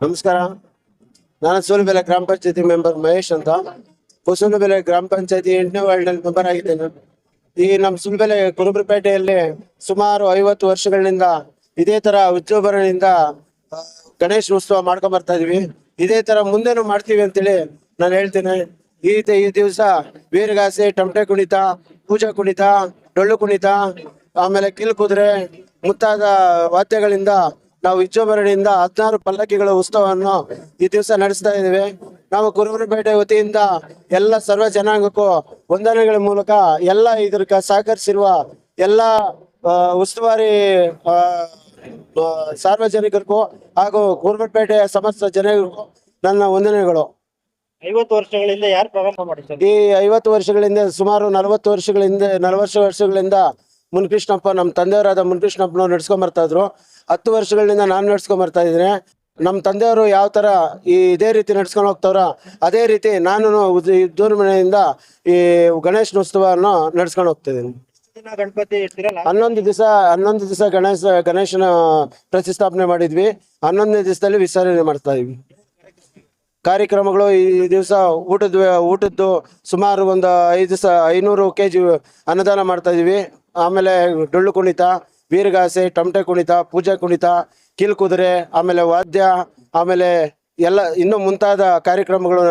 ನಮಸ್ಕಾರ. ನಾನು ಸೋಲುಬೆಲೆ ಗ್ರಾಮ ಪಂಚಾಯತಿ ಮೆಂಬರ್ ಮಹೇಶ್ ಅಂತ. ಸೋಲುಬೆಲೆ ಗ್ರಾಮ ಪಂಚಾಯತಿ ಎಂಟನೇ ವಾರ್ಡ್ನಲ್ಲಿ ಮೆಂಬರ್ ಆಗಿದ್ದೇನೆ. ಈ ನಮ್ಮ ಸುಲಬೆಲೆ ಕುರುಬರಪೇಟೆಯಲ್ಲಿ ಸುಮಾರು ಐವತ್ತು ವರ್ಷಗಳಿಂದ ಇದೇ ತರ ಆ, ಗಣೇಶ ಉತ್ಸವ ಮಾಡ್ಕೊಂಡ್ ಬರ್ತಾ ಇದೀವಿ. ಇದೇ ತರ ಮುಂದೆನೂ ಮಾಡ್ತೀವಿ ಅಂತೇಳಿ ನಾನು ಹೇಳ್ತೇನೆ. ಈ ರೀತಿ ಈ ದಿವಸ ವೀರಗಾಸೆ ಟಮಟೆ ಕುಣಿತ ಪೂಜಾ ಕುಣಿತ ಡೊಳ್ಳು ಕುಣಿತ ಆಮೇಲೆ ಕಿಲ್ ಕುದುರೆ ಮುಂತಾದ ವಾದ್ಯಗಳಿಂದ ನಾವು ವಿಜೃಂಭಣೆಯಿಂದ ಹದಿನಾರು ಪಲ್ಲಕ್ಕಿಗಳ ಉತ್ಸವವನ್ನು ಈ ದಿವಸ ನಡೆಸ್ತಾ ಇದ್ದೇವೆ. ನಾವು ಕುರುಬರಪೇಟೆ ವತಿಯಿಂದ ಎಲ್ಲ ಸರ್ವ ಜನಾಂಗಕ್ಕೂ ವಂದನೆಗಳ ಮೂಲಕ ಎಲ್ಲ ಇದಕ್ಕೆ ಸಹಕರಿಸಿರುವ ಎಲ್ಲ ಉಸ್ತುವಾರಿ ಸಾರ್ವಜನಿಕರಿಗೂ ಹಾಗೂ ಕುರುಬರಪೇಟೆಯ ಸಮಸ್ತ ಜನರಿಗೂ ನನ್ನ ವಂದನೆಗಳು. ಐವತ್ತು ವರ್ಷಗಳಿಂದ ಯಾರು ಪ್ರಾರಂಭ ಮಾಡಿದ್ದಾರೆ ಈ ಐವತ್ತು ವರ್ಷಗಳಿಂದ ಸುಮಾರು ನಲವತ್ತು ವರ್ಷಗಳಿಂದ ನಲವತ್ತು ವರ್ಷಗಳಿಂದ ಮುನ್ಕೃಷ್ಣಪ್ಪ ನಮ್ಮ ತಂದೆಯವರಾದ ಮುನ್ಕೃಷ್ಣಪ್ಪನವ್ರು ನಡ್ಸ್ಕೊಂಡ್ ಬರ್ತಾ ಇದ್ರು. ಹತ್ತು ವರ್ಷಗಳಿಂದ ನಾನು ನಡ್ಸ್ಕೊಂಡ್ ಬರ್ತಾ ಇದ್ದೀನಿ. ನಮ್ಮ ತಂದೆಯವರು ಯಾವ ಥರ ಈ ಇದೇ ರೀತಿ ನಡ್ಸ್ಕೊಂಡು ಹೋಗ್ತಾವ್ರ, ಅದೇ ರೀತಿ ನಾನು ದೂರಮನೆಯಿಂದ ಈ ಗಣೇಶನ ಉತ್ಸವವನ್ನು ನಡ್ಸ್ಕೊಂಡು ಹೋಗ್ತಿದ್ದೀನಿ ದಿನ ಗಣಪತಿ ಹನ್ನೊಂದು ದಿವಸ ಹನ್ನೊಂದು ದಿವಸ ಗಣೇಶ, ಗಣೇಶನ ಪ್ರತಿಷ್ಠಾಪನೆ ಮಾಡಿದ್ವಿ. ಹನ್ನೊಂದನೇ ದಿವಸದಲ್ಲಿ ವಿಸರ್ಜನೆ ಮಾಡ್ತಾ ಇದ್ವಿ. ಕಾರ್ಯಕ್ರಮಗಳು ಈ ದಿವಸ ಊಟದ ಊಟದ್ದು ಸುಮಾರು ಒಂದು ಐದು ದಿವಸ ಐನೂರು ಕೆ ಜಿ ಅನ್ನದಾನ ಮಾಡ್ತಾ ಇದೀವಿ. ಆಮೇಲೆ ಡೊಳ್ಳು ಕುಣಿತ ವೀರಗಾಸೆ ಟಮಟೆ ಕುಣಿತ ಪೂಜಾ ಕುಣಿತ ಕಿಲ್ ಕುದುರೆ ಆಮೇಲೆ ವಾದ್ಯ ಆಮೇಲೆ ಎಲ್ಲ ಇನ್ನೂ ಮುಂತಾದ ಕಾರ್ಯಕ್ರಮಗಳು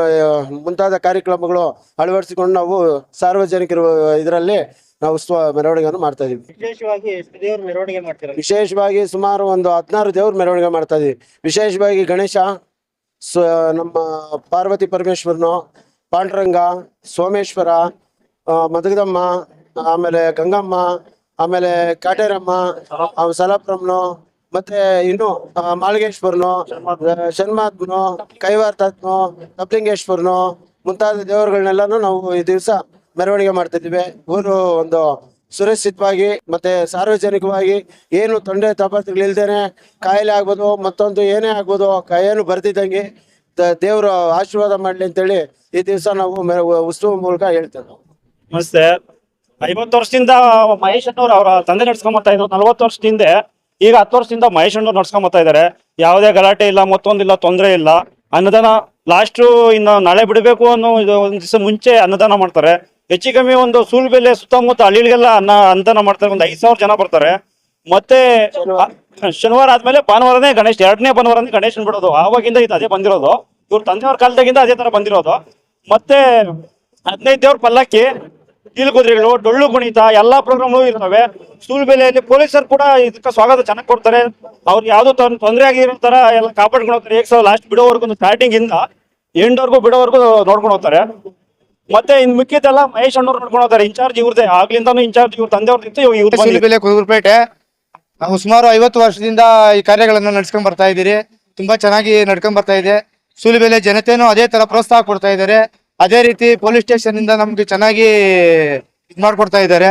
ಮುಂತಾದ ಕಾರ್ಯಕ್ರಮಗಳು ಅಳವಡಿಸಿಕೊಂಡು ನಾವು ಸಾರ್ವಜನಿಕರು ಇದರಲ್ಲಿ ನಾವು ಸ್ವ ಮೆರವಣಿಗೆಯನ್ನು ಮಾಡ್ತಾ ಇದೀವಿ ವಿಶೇಷವಾಗಿ ದೇವ್ರ ಮೆರವಣಿಗೆ ಮಾಡ್ತೀರಾ? ವಿಶೇಷವಾಗಿ ಸುಮಾರು ಒಂದು ಹದಿನಾರು ದೇವ್ರ ಮೆರವಣಿಗೆ ಮಾಡ್ತಾ ಇದೀವಿ ವಿಶೇಷವಾಗಿ ಗಣೇಶ ನಮ್ಮ ಪಾರ್ವತಿ ಪರಮೇಶ್ವರನು ಪಾಂಡುರಂಗ ಸೋಮೇಶ್ವರ ಮದಗದಮ್ಮ ಆಮೇಲೆ ಗಂಗಮ್ಮ, ಆಮೇಲೆ ಕಾಟೇರಮ್ಮ ಸಲಾಪುರಮ್ನು, ಮತ್ತೆ ಇನ್ನು ಮಾಳಗೇಶ್ವರ್ನು ಮಾಳಿಗೇಶ್ವರನು ಶನ್ಮಾತ್ಮನು ಕೈವಾರ್ತಾತ್ಮನು ಕಪ್ಲಿಂಗೇಶ್ವರ್ನು ಮುಂತಾದ ದೇವರುಗಳನ್ನೆಲ್ಲಾನು ನಾವು ಈ ದಿವಸ ಮೆರವಣಿಗೆ ಮಾಡ್ತಾ ಇದ್ದೀವಿ ಊರು ಒಂದು ಸುರಕ್ಷಿತವಾಗಿ ಮತ್ತೆ ಸಾರ್ವಜನಿಕವಾಗಿ ಏನು ತೊಂದರೆ ತಪಾಸಣೆಗಳಿಲ್ದೇನೆ ಕಾಯಿಲೆ ಆಗ್ಬೋದು, ಮತ್ತೊಂದು ಏನೇ ಆಗ್ಬೋದು, ಏನು ಬರ್ದಿದ್ದಂಗೆ ದೇವರು ಆಶೀರ್ವಾದ ಮಾಡ್ಲಿ ಅಂತೇಳಿ ಈ ದಿವಸ ನಾವು ಉತ್ಸವ ಮೂಲಕ ಹೇಳ್ತೇವೆ. ನಮಸ್ತೆ ಐವತ್ತು ವರ್ಷದಿಂದ ಮಹೇಶ್ ಅಣ್ಣವ್ರು ಅವರ ತಂದೆ ನಡ್ಸ್ಕೊಂಡ್ ಬರ್ತಾ ಇದ್ರು. ನಲ್ವತ್ತು ವರ್ಷದಿಂದ ಈಗ ಹತ್ತು ವರ್ಷದಿಂದ ಮಹೇಶ್ ಅಣ್ಣವ್ರು ನಡ್ಸ್ಕೊಂಡ್ ಬರ್ತಾ ಇದಾರೆ. ಯಾವುದೇ ಗಲಾಟೆ ಇಲ್ಲ ಮತ್ತೊಂದಿಲ್ಲ ತೊಂದರೆ ಇಲ್ಲ. ಅನ್ನದಾನ ಲಾಸ್ಟ್ ಇನ್ನು ನಾಳೆ ಬಿಡಬೇಕು ಅನ್ನೋ ಇದು ಒಂದು ದಿವಸ ಮುಂಚೆ ಅನ್ನದಾನ ಮಾಡ್ತಾರೆ. ಹೆಚ್ಚು ಕಮ್ಮಿ ಒಂದು ಸೂಲ್ಬೆಲೆ ಸುತ್ತಮುತ್ತ ಹಳ್ಳಿಗಳಿಗೆಲ್ಲ ಅನ್ನ ಅನ್ನದಾನ ಮಾಡ್ತಾರೆ. ಒಂದು ಐದು ಸಾವಿರ ಜನ ಬರ್ತಾರೆ. ಮತ್ತೆ ಶನಿವಾರ. ಆದ್ಮೇಲೆ ಭಾನುವಾರನೇ ಗಣೇಶ್ ಎರಡನೇ ಭಾನುವಾರನೇ ಗಣೇಶನ್ ಬಿಡೋದು ಆವಾಗಿಂದ ಇದು ಅದೇ ಬಂದಿರೋದು. ಇವ್ರ ತಂದೆಯವ್ರ ಕಾಲದಾಗಿಂದ ಅದೇ ತರ ಬಂದಿರೋದು. ಮತ್ತೆ ಹದಿನೈದು ದೇವ್ರ ಪಲ್ಲಕ್ಕಿ ಕೀಲ್ಕುದುರೆಗಳು ಡೊಳ್ಳು ಕುಣಿತ ಎಲ್ಲಾ ಪ್ರೋಗ್ರಾಮ್ ಇರ್ತವೆ. ಸೂಲ್ಬೆಲೆಯಲ್ಲಿ ಪೊಲೀಸರು ಕೂಡ ಇದಕ್ಕೆ ಸ್ವಾಗತ ಚೆನ್ನಾಗಿ ಕೊಡ್ತಾರೆ. ಅವ್ರಿಗೆ ಯಾವ್ದೋ ತನ್ನ ತೊಂದ್ರೆ ಆಗಿರೋ ತರ ಎಲ್ಲ ಕಾಪಾಡ್ಕೊಂಡು ಹೋಗ್ತಾರೆ. ಸಾವಿರ ಲಾಸ್ಟ್ ಬಿಡೋವರೆಗೂ ಸ್ಟಾರ್ಟಿಂಗ್ ಇಂದ ಎಂಡ್ವರೆಗೂ ಬಿಡೋವರೆಗೂ ನೋಡ್ಕೊಂಡು ಹೋಗ್ತಾರೆ. ಮತ್ತೆ ಇನ್ ಮಿಕ್ಕಿದೆಲ್ಲ ಮಹೇಶ್ ಅಣ್ಣವ್ರು ನೋಡ್ಕೊಂಡು ಹೋಗ್ತಾರೆ. ಇನ್ಚಾರ್ಜ್ ಇವ್ರದೇ ಆಗ್ಲಿಂದಾನು ಇನ್ಚಾರ್ಜ್ ಇವ್ರ ತಂದೆಯವ್ರದ್ದು ಇತ್ತು ಇವ್ರು ಬಂದಿದ್ದು. ಬೆಲೆ ಕುದುರ್ಪೇಟೆ ನಾವು ಸುಮಾರು ಐವತ್ತು ವರ್ಷದಿಂದ ಈ ಕಾರ್ಯಗಳನ್ನ ನಡ್ಸ್ಕೊಂಡ್ ಬರ್ತಾ ಇದ್ದೀರಿ. ತುಂಬಾ ಚೆನ್ನಾಗಿ ನಡ್ಕೊಂಡ್ ಬರ್ತಾ ಇದೆ. ಸೂಲಿಬೆಲೆ ಜನತೆನೂ ಅದೇ ತರ ಪ್ರೋತ್ಸಾಹ ಕೊಡ್ತಾ ಇದ್ದಾರೆ. ಅದೇ ರೀತಿ ಪೊಲೀಸ್ ಸ್ಟೇಷನ್ ಇಂದ ನಮ್ಗೆ ಚೆನ್ನಾಗಿ ಇದ್ ಮಾಡ್ಕೊಡ್ತಾ ಇದ್ದಾರೆ.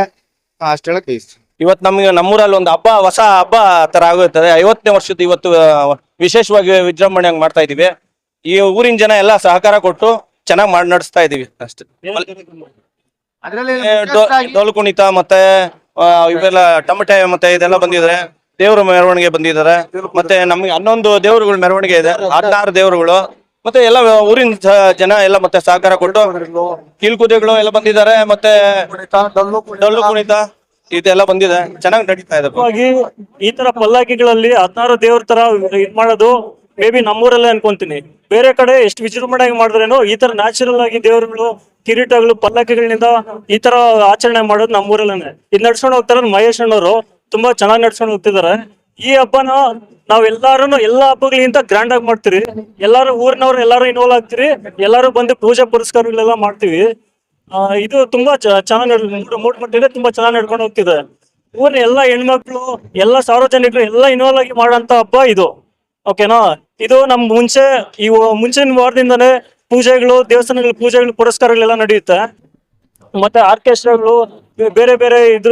ಇವತ್ ನಮ್ಗೆ ಹೇಳಕ್ ಇಷ್ಟ ಇವತ್ತು ನಮಗೆ ನಮ್ಮೂರಲ್ಲಿ ಒಂದು ಹಬ್ಬ ಹೊಸ ಹಬ್ಬ ತರ ಆಗುತ್ತದೆ. ಐವತ್ತನೇ ವರ್ಷದ ಇವತ್ತು ಆ, ವಿಶೇಷವಾಗಿ ವಿಜೃಂಭಣೆಯಾಗಿ ಮಾಡ್ತಾ ಇದೀವಿ ಈ ಊರಿನ ಜನ ಎಲ್ಲ ಸಹಕಾರ ಕೊಟ್ಟು ಚೆನ್ನಾಗಿ ಮಾಡಿ ನಡೆಸ್ತಾ ಇದೀವಿ ಅಷ್ಟೇ. ಅದ್ರಲ್ಲಿ ಏ, ಡೊ- ಡೊಳ್ಳು ಕುಣಿತ ಮತ್ತೆ ಆ, ಇವೆಲ್ಲ ಟಮಟೆ ಮತ್ತೆ ಇದೆಲ್ಲ ಬಂದಿದ್ದಾರೆ ದೇವ್ರ ಮೆರವಣಿಗೆ ಬಂದಿದ್ದಾರೆ. ಮತ್ತೆ ನಮ್ಗೆ ಹನ್ನೊಂದು ದೇವರುಗಳ ಮೆರವಣಿಗೆ ಇದೆ ಹದಿನಾರು ದೇವರುಗಳು. ಮತ್ತೆ ಎಲ್ಲ ಊರಿನ ಜನ ಎಲ್ಲ ಮತ್ತೆ ಸಹಕಾರ ಕೊಟ್ಟು ಕೀಲ್ಕುದೆಗಳು ಎಲ್ಲ ಬಂದಿದ್ದಾರೆ, ಮತ್ತೆ ಡೊಳ್ಳು ಕುಣಿತ ಇದೆಲ್ಲ ಬಂದಿದೆ. ಚೆನ್ನಾಗಿ ನಡೀತಾ ಇದೆ ಈ ತರ ಪಲ್ಲಕ್ಕಿಗಳಲ್ಲಿ ಹದಿನಾರು ದೇವ್ರ ತರ ಇದ್ ಮಾಡೋದು ಮೇ ಬಿ ನಮ್ಮೂರಲ್ಲೇ ಅನ್ಕೊಂತೀನಿ. ಬೇರೆ ಕಡೆ ಎಷ್ಟು ವಿಜೃಂಭಣೆಯಾಗಿ ಮಾಡಿದ್ರೇನು ಈ ತರ ನ್ಯಾಚುರಲ್ ಆಗಿ ದೇವರುಗಳು, ಕಿರೀಟಗಳು, ಪಲ್ಲಕ್ಕಿಗಳಿಂದ ಈ ತರ ಆಚರಣೆ ಮಾಡೋದು ನಮ್ಮೂರಲ್ಲೇನೆ. ಇದ್ ನಡ್ಸ್ಕೊಂಡು ಹೋಗ್ತಾರ ಮಹೇಶ್ ಅಣ್ಣವರು ತುಂಬಾ ಚೆನ್ನಾಗಿ ನಡ್ಸ್ಕೊಂಡು ಹೋಗ್ತಿದ್ದಾರೆ. ಈ ಹಬ್ಬನ ನಾವೆಲ್ಲಾರು ಎಲ್ಲಾ ಹಬ್ಬಗಳಿಗಿಂತ ಗ್ರ್ಯಾಂಡ್ ಆಗಿ ಮಾಡ್ತೀರಿ. ಎಲ್ಲಾರು ಊರಿನವ್ರು ಎಲ್ಲಾರು ಇನ್ವಾಲ್ವ್ ಆಗ್ತೀರಿ. ಎಲ್ಲಾರು ಬಂದು ಪೂಜೆ ಪುರಸ್ಕಾರಗಳೆಲ್ಲ ಮಾಡ್ತೀವಿ. ಆ, ಇದು ತುಂಬಾ ಚೆನ್ನಾಗಿ ಮೂಡ್ಮಟ್ಟಿದೆ ತುಂಬಾ ಚೆನ್ನಾಗಿ ನಡ್ಕೊಂಡು ಹೋಗ್ತಿದೆ. ಊರಿನ ಎಲ್ಲ ಹೆಣ್ಮಕ್ಳು ಎಲ್ಲ ಸಾರ್ವಜನಿಕರು ಎಲ್ಲ ಇನ್ವಾಲ್ವ್ ಆಗಿ ಮಾಡೋಂತ ಹಬ್ಬ ಇದು. ಓಕೆನಾ ಇದು ನಮ್ ಮುಂಚೆ ಈ ಮುಂಚಿನ ವಾರದಿಂದನೇ ಪೂಜೆಗಳು ದೇವಸ್ಥಾನಗಳ ಪೂಜೆಗಳು ಪುರಸ್ಕಾರಗಳೆಲ್ಲ ನಡೆಯುತ್ತೆ. ಮತ್ತೆ ಆರ್ಕೆಸ್ಟ್ರಾಗಳು ಬೇರೆ ಬೇರೆ ಇದ್ರ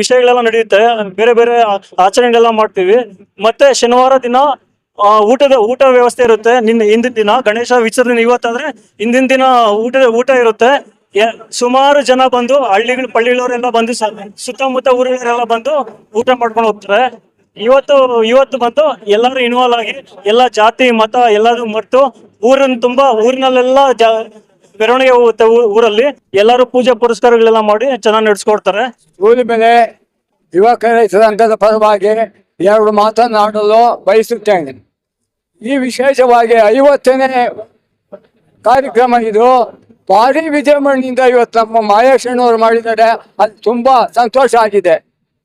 ವಿಷಯಗಳೆಲ್ಲ ನಡೆಯುತ್ತೆ. ಬೇರೆ ಬೇರೆ ಆಚರಣೆಗಳೆಲ್ಲ ಮಾಡ್ತೀವಿ. ಮತ್ತೆ ಶನಿವಾರ ದಿನ ಊಟದ ಊಟ ವ್ಯವಸ್ಥೆ ಇರುತ್ತೆ. ನಿನ್ನ ಹಿಂದಿನ ದಿನ, ಗಣೇಶ ವಿಸರ್ಜನೆ ಇವತ್ತಾದ್ರೆ ಹಿಂದಿನ ದಿನ ಊಟದ ಊಟ ಇರುತ್ತೆ. ಸುಮಾರು ಜನ ಬಂದು ಹಳ್ಳಿಗಳು ಪಳ್ಳಿಗಳವರೆಲ್ಲ ಬಂದು ಸುತ್ತಮುತ್ತ ಊರುಗಳವರೆಲ್ಲ ಬಂದು ಊಟ ಮಾಡ್ಕೊಂಡು ಹೋಗ್ತಾರೆ. ಇವತ್ತು ಇವತ್ತು ಬಂತು ಎಲ್ಲರೂ ಇನ್ವಾಲ್ವ್ ಆಗಿ ಎಲ್ಲ ಜಾತಿ, ಮತ ಎಲ್ಲರೂ ಮರೆತು ಊರನ್ನು ತುಂಬಾ ಊರಿನಲ್ಲೆಲ್ಲ ಮೆರವಣಿಗೆ ಹೋಗುತ್ತೆ ಊರಲ್ಲಿ ಎಲ್ಲರೂ ಪೂಜೆ ಪುರಸ್ಕಾರಗಳೆಲ್ಲ ಮಾಡಿ ಚೆನ್ನಾಗಿ ನಡೆಸ್ಕೊಡ್ತಾರೆ. ಸ್ಕೂಲ್ ಮೇಲೆ ಯುವಕರ ಸಂಘದ ಪರವಾಗಿ ಎರಡು ಮಾತನಾಡಲು ಬಯಸುತ್ತೇನೆ. ಈ ವಿಶೇಷವಾಗಿ ಐವತ್ತನೇ ಕಾರ್ಯಕ್ರಮ ಇದು. ಭಾರಿ ವಿಜೃಂಭಣೆಯಿಂದ ಇವತ್ತು ನಮ್ಮ ಮಾಯೇಶಣ್ಣವರು ಮಾಡಿದ್ದಾರೆ. ಅದು ತುಂಬಾ ಸಂತೋಷ ಆಗಿದೆ.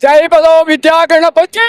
ಜೈ ಬಲೋ ವಿದ್ಯಾ ಗಣಪತಿ